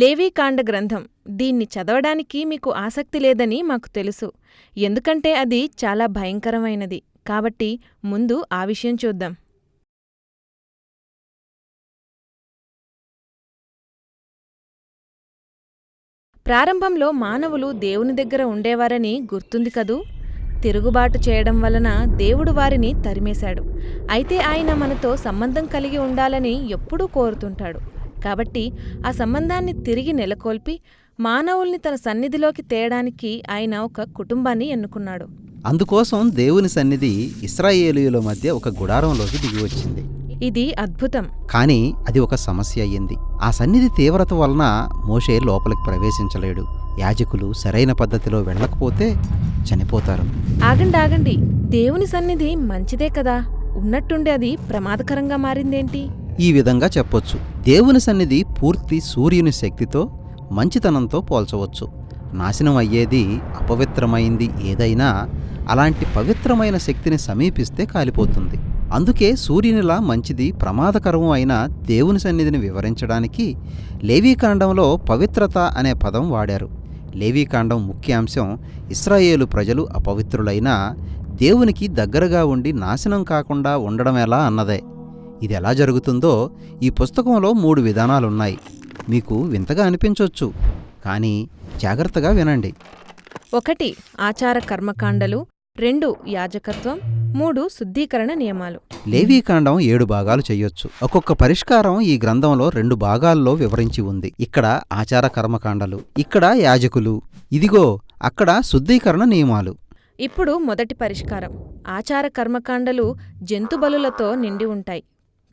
లేవీకాండ గ్రంథం. దీన్ని చదవడానికి మీకు ఆసక్తి లేదని మాకు తెలుసు. ఎందుకంటే అది చాలా భయంకరమైనది. కాబట్టి ముందు ఆ విషయం చూద్దాం. ప్రారంభంలో మానవులు దేవుని దగ్గర ఉండేవారని గుర్తుంది కదూ? తిరుగుబాటు చేయడం వలన దేవుడు వారిని తరిమేశాడు. అయితే ఆయన మనతో సంబంధం కలిగి ఉండాలని ఎప్పుడూ కోరుతుంటాడు. కాబట్టి ఆ సంబంధాన్ని తిరిగి నెలకొల్పి మానవుల్ని తన సన్నిధిలోకి తేయడానికి ఆయన ఒక కుటుంబాన్ని ఎన్నుకున్నాడు. అందుకోసం దేవుని సన్నిధి ఇస్రాయేలీయుల మధ్య ఒక గుడారంలోకి దిగి వచ్చింది. ఇది అద్భుతం. కానీ అది ఒక సమస్య అయ్యింది. ఆ సన్నిధి తీవ్రత వలన మోషే లోపలికి ప్రవేశించలేడు. యాజకులు సరైన పద్ధతిలో వెళ్ళకపోతే చనిపోతారు. ఆగండి ఆగండి. దేవుని సన్నిధి మంచిదే కదా. ఉన్నట్టుండి అది ప్రమాదకరంగా మారిందేంటి? ఈ విధంగా చెప్పొచ్చు. దేవుని సన్నిధి పూర్తి సూర్యుని శక్తితో మంచితనంతో పోల్చవచ్చు. నాశనం అయ్యేది అపవిత్రమైంది ఏదైనా అలాంటి పవిత్రమైన శక్తిని సమీపిస్తే కాలిపోతుంది. అందుకే సూర్యునిలా మంచిది ప్రమాదకరం అయిన దేవుని సన్నిధిని వివరించడానికి లేవీకాండంలో పవిత్రత అనే పదం వాడారు. లేవీకాండం ముఖ్యాంశం ఇస్రాయేలు ప్రజలు అపవిత్రులైనా దేవునికి దగ్గరగా ఉండి నాశనం కాకుండా ఉండడం ఎలా అన్నదే. ఇది ఎలా జరుగుతుందో ఈ పుస్తకంలో మూడు విధానాలున్నాయి. మీకు వింతగా అనిపించొచ్చు కానీ జాగ్రత్తగా వినండి. ఒకటి ఆచార కర్మకాండలు రెండు యాజకత్వం మూడు శుద్ధీకరణ నియమాలు. లేవీకాండం ఏడు భాగాలు చెయ్యొచ్చు ఒక్కొక్క పరిష్కారం ఈ గ్రంథంలో రెండు భాగాల్లో వివరించి ఉంది. ఇక్కడ ఆచార కర్మకాండలు ఇక్కడ యాజకులు ఇదిగో అక్కడ శుద్ధీకరణ నియమాలు. ఇప్పుడు మొదటి పరిష్కారం. ఆచార కర్మకాండలు జంతు బలులతో నిండి ఉంటాయి.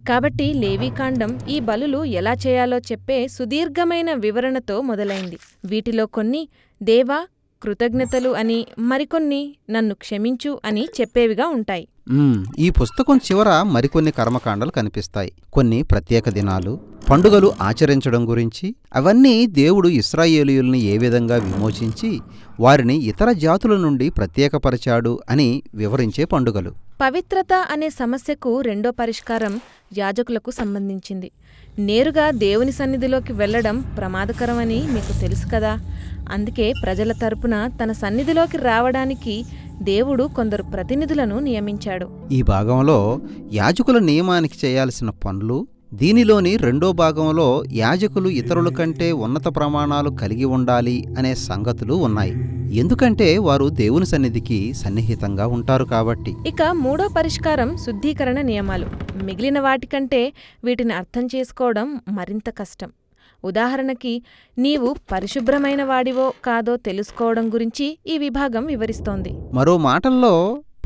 కాబట్టి లేవీకాండం ఈ బలులు ఎలా చేయాలో చెప్పే సుదీర్ఘమైన వివరణతో మొదలైంది. వీటిలో కొన్ని దేవా కృతజ్ఞతలు అని మరికొన్ని నన్ను క్షమించు అని చెప్పేవిగా ఉంటాయి. ఈ పుస్తకం చివర మరికొన్ని కర్మకాండలు కనిపిస్తాయి. కొన్ని ప్రత్యేక దినాలు పండుగలు ఆచరించడం గురించి అవన్నీ దేవుడు ఇస్రాయేలీయుల్ని ఏ విధంగా విమోచించి వారిని ఇతర జాతుల నుండి ప్రత్యేకపరిచాడు అని వివరించే పండుగలు. పవిత్రత అనే సమస్యకు రెండో పరిష్కారం యాజకులకు సంబంధించింది. నేరుగా దేవుని సన్నిధిలోకి వెళ్ళడం ప్రమాదకరమని మీకు తెలుసు కదా. అందుకే ప్రజల తరపున తన సన్నిధిలోకి రావడానికి దేవుడు కొందరు ప్రతినిధులను నియమించాడు. ఈ భాగంలో యాజకుల నియమానికి చేయాల్సిన పనులు దీనిలోని రెండో భాగంలో యాజకులు ఇతరుల కంటే ఉన్నత ప్రమాణాలు కలిగి ఉండాలి అనే సంగతులు ఉన్నాయి. ఎందుకంటే వారు దేవుని సన్నిధికి సన్నిహితంగా ఉంటారు కాబట్టి. ఇక మూడో పరిష్కారం శుద్ధీకరణ నియమాలు. మిగిలిన వాటికంటే వీటిని అర్థం చేసుకోవడం మరింత కష్టం. ఉదాహరణకి నీవు పరిశుభ్రమైన వాడివో కాదో తెలుసుకోవడం గురించి ఈ విభాగం వివరిస్తోంది. మరో మాటల్లో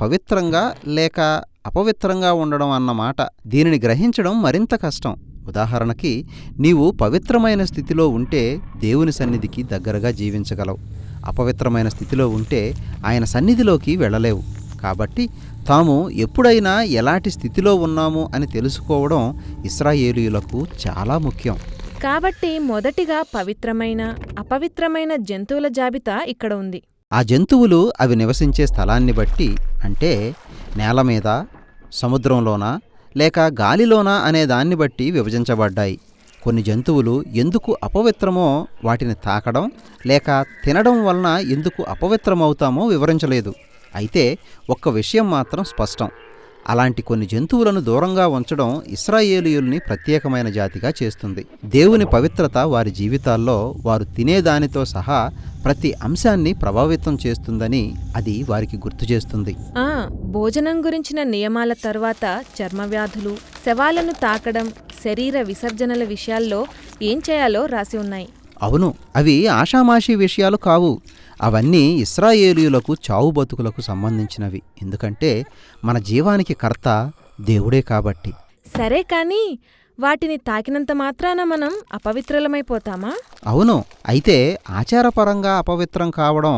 పవిత్రంగా లేక అపవిత్రంగా ఉండడం అన్న మాట దీనిని గ్రహించడం మరింత కష్టం. ఉదాహరణకి నీవు పవిత్రమైన స్థితిలో ఉంటే దేవుని సన్నిధికి దగ్గరగా జీవించగలవు. అపవిత్రమైన స్థితిలో ఉంటే ఆయన సన్నిధిలోకి వెళ్ళలేవు. కాబట్టి తాము ఎప్పుడైనా ఎలాంటి స్థితిలో ఉన్నాము అని తెలుసుకోవడం ఇస్రాయేలీయులకు చాలా ముఖ్యం. కాబట్టి మొదటిగా పవిత్రమైన అపవిత్రమైన జంతువుల జాబితా ఇక్కడ ఉంది. ఆ జంతువులు అవి నివసించే స్థలాన్ని బట్టి అంటే నేల మీద సముద్రంలోనా లేక గాలిలోనా అనే దాన్ని బట్టి విభజించబడ్డాయి. కొన్ని జంతువులు ఎందుకు అపవిత్రమో వాటిని తాకడం లేక తినడం వలన ఎందుకు అపవిత్రమవుతామో వివరించలేదు. అయితే ఒక్క విషయం మాత్రం స్పష్టం. అలాంటి కొన్ని జంతువులను దూరంగా ఉంచడం ఇస్రాయేలీయుల్ని ప్రత్యేకమైన జాతిగా చేస్తుంది. దేవుని పవిత్రత వారి జీవితాల్లో వారు తినేదానితో సహా ప్రతి అంశాన్ని ప్రభావితం చేస్తుందని అది వారికి గుర్తు చేస్తుంది. భోజనం గురించిన నియమాల తర్వాత చర్మవ్యాధులు శవాలను తాకడం శరీర విసర్జనల విషయాల్లో ఏం చేయాలో రాసి ఉన్నాయి. అవును అవి ఆషామాషీ విషయాలు కావు. అవన్నీ ఇస్రాయేలీయులకు చావు బతుకులకు సంబంధించినవి. ఎందుకంటే మన జీవానికి కర్త దేవుడే కాబట్టి. సరే కానీ వాటిని తాకినంత మాత్రాన మనం అపవిత్రులమైపోతామా అవును అయితే ఆచారపరంగా అపవిత్రం కావడం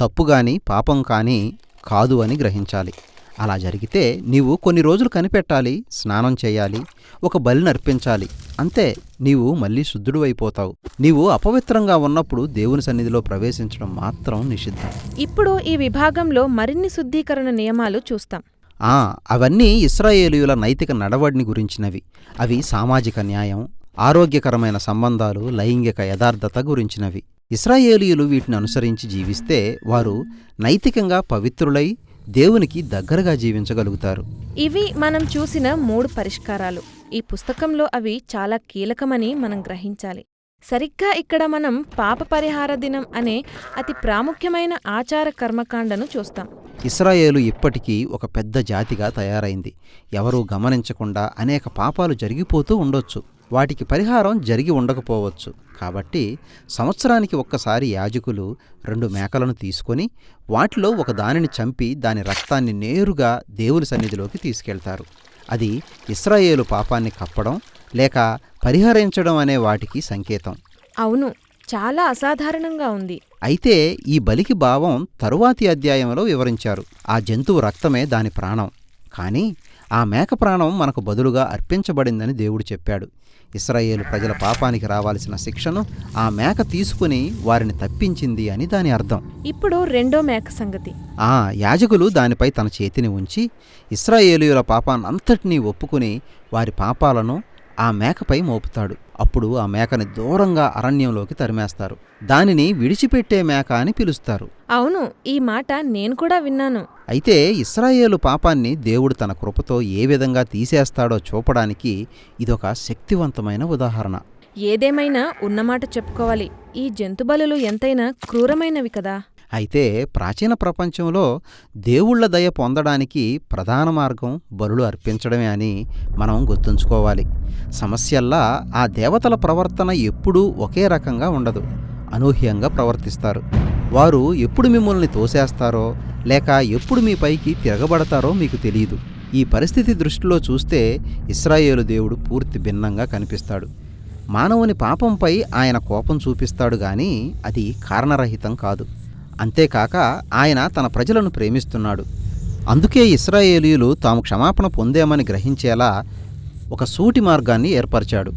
తప్పు గాని పాపం కానీ కాదు అని గ్రహించాలి. అలా జరిగితే నీవు కొన్ని రోజులు కనిపెట్టాలి స్నానం చేయాలి ఒక బలిని అర్పించాలి. అంతే నీవు మళ్ళీ శుద్ధుడు అయిపోతావు. నీవు అపవిత్రంగా ఉన్నప్పుడు దేవుని సన్నిధిలో ప్రవేశించడం మాత్రం నిషిద్ధం. ఇప్పుడు ఈ విభాగంలో మరిన్ని శుద్ధీకరణ నియమాలు చూస్తాం. ఆ అవన్నీ ఇస్రాయేలీయుల నైతిక నడవడిని గురించినవి. అవి సామాజిక న్యాయం ఆరోగ్యకరమైన సంబంధాలు లైంగిక యథార్థత గురించినవి. ఇస్రాయేలీయులు వీటిని అనుసరించి జీవిస్తే వారు నైతికంగా పవిత్రులై దేవునికి దగ్గరగా జీవించగలుగుతారు. ఇవి మనం చూసిన మూడు పరిష్కారాలు. ఈ పుస్తకంలో అవి చాలా కీలకమని మనం గ్రహించాలి. సరిగ్గా ఇక్కడ మనం పాప పరిహార దినం అనే అతి ప్రాముఖ్యమైన ఆచార కర్మకాండను చూస్తాం. ఇస్రాయేలు ఇప్పటికీ ఒక పెద్ద జాతిగా తయారైంది. ఎవరూ గమనించకుండా అనేక పాపాలు జరిగిపోతూ ఉండొచ్చు. వాటికి పరిహారం జరిగి ఉండకపోవచ్చు. కాబట్టి సంవత్సరానికి ఒక్కసారి యాజకులు రెండు మేకలను తీసుకొని వాటిలో ఒక దానిని చంపి దాని రక్తాన్ని నేరుగా దేవుని సన్నిధిలోకి తీసుకెళ్తారు. అది ఇస్రాయేలు పాపాన్ని కప్పడం లేక పరిహరించడం అనే వాటికి సంకేతం. అవును చాలా అసాధారణంగా ఉంది. అయితే ఈ బలికి భావం తరువాతి అధ్యాయంలో వివరించారు. ఆ జంతువు రక్తమే దాని ప్రాణం. కానీ ఆ మేక ప్రాణం మనకు బదులుగా అర్పించబడిందని దేవుడు చెప్పాడు. ఇస్రాయేలు ప్రజల పాపానికి రావాల్సిన శిక్షను ఆ మేక తీసుకుని వారిని తప్పించింది అని దాని అర్థం. ఇప్పుడు రెండో మేక సంగతి. ఆ యాజకులు దానిపై తన చేతిని ఉంచి ఇస్రాయేలీయుల పాపాన్నంతటినీ ఒప్పుకుని వారి పాపాలను ఆ మేకపై మోపుతాడు. అప్పుడు ఆ మేకని దూరంగా అరణ్యంలోకి తరిమేస్తారు. దానిని విడిచిపెట్టే మేక అని పిలుస్తారు. అవును ఈ మాట నేను కూడా విన్నాను. అయితే ఇస్రాయేలు పాపాన్ని దేవుడు తన కృపతో ఏ విధంగా తీసేస్తాడో చూపడానికి ఇదొక శక్తివంతమైన ఉదాహరణ. ఏదేమైనా ఉన్నమాట చెప్పుకోవాలి. ఈ జంతుబలులు ఎంతైనా క్రూరమైనవి కదా. అయితే ప్రాచీన ప్రపంచంలో దేవుళ్ళ దయ పొందడానికి ప్రధాన మార్గం బలులు అర్పించడమే అని మనం గుర్తుంచుకోవాలి. సమస్యల్లా ఆ దేవతల ప్రవర్తన ఎప్పుడూ ఒకే రకంగా ఉండదు. అనూహ్యంగా ప్రవర్తిస్తారు. వారు ఎప్పుడు మిమ్మల్ని తోసేస్తారో లేక ఎప్పుడు మీ పైకి తిరగబడతారో మీకు తెలియదు. ఈ పరిస్థితి దృష్టిలో చూస్తే ఇస్రాయేలు దేవుడు పూర్తి భిన్నంగా కనిపిస్తాడు. మానవుని పాపంపై ఆయన కోపం చూపిస్తాడు గాని అది కారణరహితం కాదు. అంతేకాక ఆయన తన ప్రజలను ప్రేమిస్తున్నాడు. అందుకే ఇస్రాయేలీయులు తాము క్షమాపణ పొందేమని గ్రహించేలా ఒక సూటి మార్గాన్ని ఏర్పరిచాడు.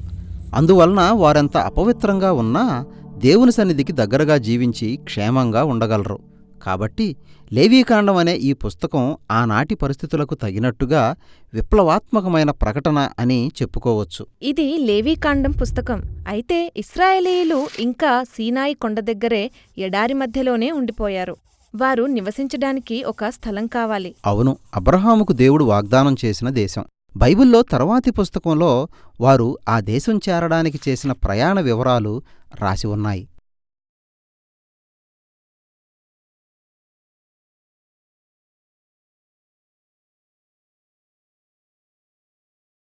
అందువలన వారెంత అపవిత్రంగా ఉన్నా దేవుని సన్నిధికి దగ్గరగా జీవించి క్షేమంగా ఉండగలరు. కాబట్టి లేవీకాండం అనే ఈ పుస్తకం ఆనాటి పరిస్థితులకు తగినట్టుగా విప్లవాత్మకమైన ప్రకటన అని చెప్పుకోవచ్చు. ఇది లేవీకాండం పుస్తకం. అయితే ఇస్రాయేలీయులు ఇంకా సీనాయి కొండ దగ్గరే ఎడారి మధ్యలోనే ఉండిపోయారు. వారు నివసించడానికి ఒక స్థలం కావాలి. అవును అబ్రహాముకు దేవుడు వాగ్దానం చేసిన దేశం. బైబిల్లో తర్వాతి పుస్తకంలో వారు ఆ దేశం చేరడానికి చేసిన ప్రయాణ వివరాలు రాసి ఉన్నాయి.